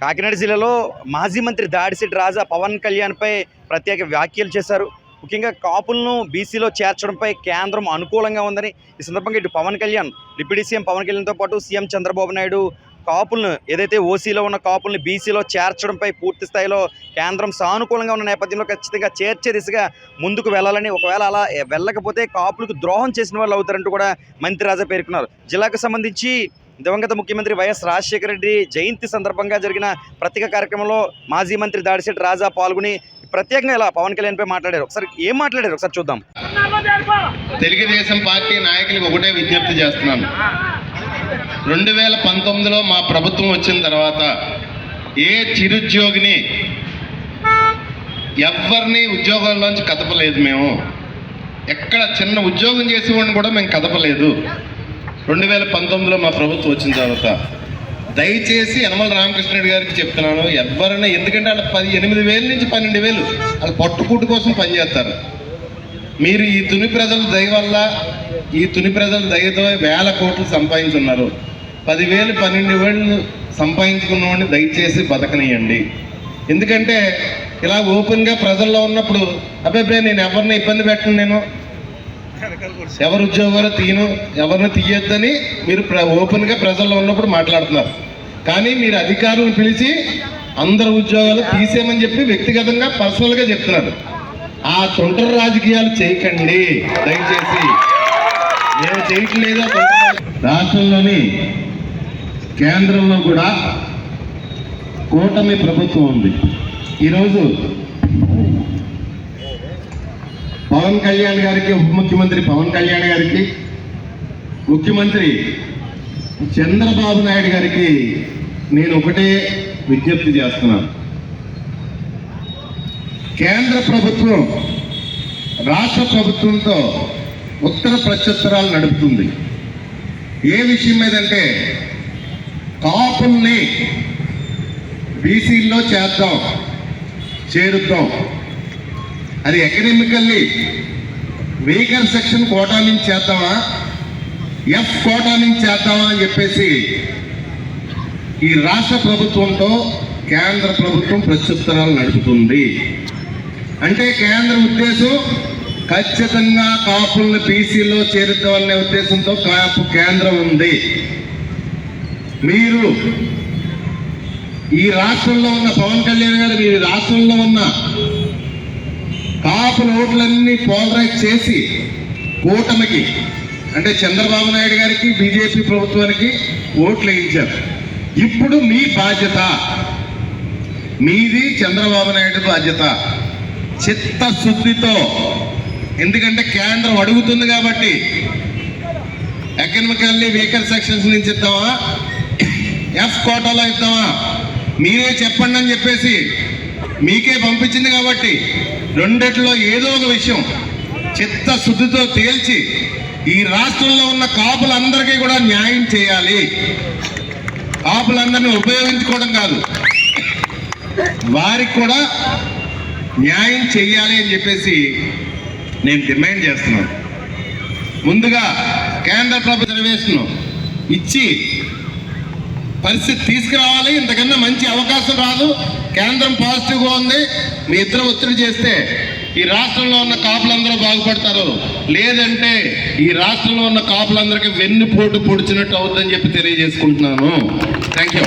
కాకినాడ జిల్లాలో మాజీ మంత్రి దాడిశెట్టి రాజా పవన్ కళ్యాణ్పై ప్రత్యేక వ్యాఖ్యలు చేశారు. ముఖ్యంగా కాపులను బీసీలో చేర్చడంపై కేంద్రం అనుకూలంగా ఉందని ఈ సందర్భంగా ఇటు పవన్ కళ్యాణ్ డిప్యూటీ సీఎం పవన్ కళ్యాణ్తో పాటు సీఎం చంద్రబాబు నాయుడు కాపులను ఏదైతే ఓసీలో ఉన్న కాపుల్ని బీసీలో చేర్చడంపై పూర్తి స్థాయిలో కేంద్రం సానుకూలంగా ఉన్న నేపథ్యంలో ఖచ్చితంగా చేర్చే దిశగా ముందుకు వెళ్ళాలని ఒకవేళ అలా వెళ్ళకపోతే కాపులకు ద్రోహం చేసిన వాళ్ళు అవుతారంటూ కూడా మంత్రి రాజా పేర్కొన్నారు. జిల్లాకు సంబంధించి దివంగత ముఖ్యమంత్రి వైఎస్ రాజశేఖర రెడ్డి జయంతి సందర్భంగా జరిగిన ప్రత్యేక కార్యక్రమంలో మాజీ మంత్రి దాడిశెట్టి రాజా పాల్గొని ప్రత్యేకంగా ఇలా పవన్ కళ్యాణ్పై మాట్లాడారు. ఒకసారి ఏం మాట్లాడారు? ఒకసారి చూద్దాం. తెలుగుదేశం పార్టీ నాయకులకు ఒకటే విజ్ఞప్తి చేస్తున్నాను. రెండు వేల పంతొమ్మిదిలో మా ప్రభుత్వం వచ్చిన తర్వాత ఏ చిరుద్యోగిని ఎవరిని ఉద్యోగాల్లోంచి కదపలేదు మేము. ఎక్కడ చిన్న ఉద్యోగం చేసేవాడిని కూడా మేము కదపలేదు. రెండు వేల పంతొమ్మిదిలో మా ప్రభుత్వం వచ్చిన తర్వాత దయచేసి యనమల రామకృష్ణుడు గారికి చెప్తున్నాను ఎవరైనా ఎందుకంటే వాళ్ళు పది ఎనిమిది వేల నుంచి పన్నెండు వేలు వాళ్ళు పట్టుకూటు కోసం పనిచేస్తారు. మీరు ఈ తుని ప్రజల దయ వల్ల ఈ తుని ప్రజల దయతో వేల కోట్లు సంపాదించున్నారు. పదివేలు పన్నెండు వేలు సంపాదించుకున్నవాడిని దయచేసి బతకనియండి. ఎందుకంటే ఇలా ఓపెన్గా ప్రజల్లో ఉన్నప్పుడు అబ్బాయి నేను ఎవరిని ఇబ్బంది పెట్టను నేను? ఎవరు ఉద్యోగాలు తీయను ఎవరిని తీయొద్దని మీరు ప్ర ఓపెన్గా ప్రజల్లో ఉన్నప్పుడు మాట్లాడుతున్నారు. కానీ మీరు అధికారులను పిలిచి అందరు ఉద్యోగాలు తీసేయమని చెప్పి వ్యక్తిగతంగా పర్సనల్గా చెప్తున్నారు. ఆ తొంటర రాజకీయాలు చేయకండి. దయచేసి. నేను చేయట్లేదా రాష్ట్రంలోని కేంద్రంలో కూడా కూటమి ప్రభుత్వం ఉంది. ఈరోజు పవన్ కళ్యాణ్ గారికి ఉప ముఖ్యమంత్రి పవన్ కళ్యాణ్ గారికి ముఖ్యమంత్రి చంద్రబాబు నాయుడు గారికి నేను ఒకటే విజ్ఞప్తి చేస్తున్నాను. కేంద్ర ప్రభుత్వం రాష్ట్ర ప్రభుత్వంతో ఉత్తర ప్రత్యుత్తరాలు నడుపుతుంది. ఏ విషయం మీదంటే కాపుల్ని బీసీల్లో చేద్దాం చేరుద్దాం. అది ఎకనామికల్లీ వెహికల్ సెక్షన్ కోటా నుంచి చేద్దామా? ఎఫ్ కోటా నుంచి చేద్దామా అని చెప్పేసి ఈ రాష్ట్ర ప్రభుత్వంతో కేంద్ర ప్రభుత్వం ప్రత్యుత్తరాలు నడుపుతుంది. అంటే కేంద్ర ఉద్దేశం ఖచ్చితంగా కాపులను బీసీలో చేరుద్దామనే ఉద్దేశంతో కాపు కేంద్రం ఉంది. మీరు ఈ రాష్ట్రంలో ఉన్న పవన్ కళ్యాణ్ గారు మీ రాష్ట్రంలో ఉన్న కాపు ఓట్లన్నీ పోలరైజ్ చేసి కూటమికి అంటే చంద్రబాబు నాయుడు గారికి బీజేపీ ప్రభుత్వానికి ఓట్లు వేయించారు. ఇప్పుడు మీ బాధ్యత మీది చంద్రబాబు నాయుడు బాధ్యత. చిత్తశుద్ధితో ఎందుకంటే కేంద్రం అడుగుతుంది కాబట్టి. ఎకనామికల్లీ వెహికల్ సెక్షన్స్ నుంచి ఇద్దామా ఎఫ్ కోటాలో ఇద్దామా మీరే చెప్పండి అని చెప్పేసి మీకే పంపించింది కాబట్టి రెండిట్లో ఏదో ఒక విషయం చిత్తశుద్ధితో తేల్చి ఈ రాష్ట్రంలో ఉన్న కాపులందరికీ కూడా న్యాయం చేయాలి. కాపులందరినీ ఉపయోగించుకోవడం కాదు. వారికి కూడా న్యాయం చెయ్యాలి అని చెప్పేసి నేను డిమాండ్ చేస్తున్నాను. ముందుగా కేంద్ర ప్రభుత్వ రిజర్వేషన్ ఇచ్చి పరిస్థితి తీసుకురావాలి. ఇంతకన్నా మంచి అవకాశం కేంద్రం పాజిటివ్గా ఉంది. మీ ఇద్దరు ఒత్తిడి చేస్తే ఈ రాష్ట్రంలో ఉన్న కాపులందరూ బాగుపడతారు. లేదంటే ఈ రాష్ట్రంలో ఉన్న కాపులందరికీ వెన్నుపోటు పొడిచినట్టు అవుతుందని చెప్పి తెలియజేసుకుంటున్నాను. Thank you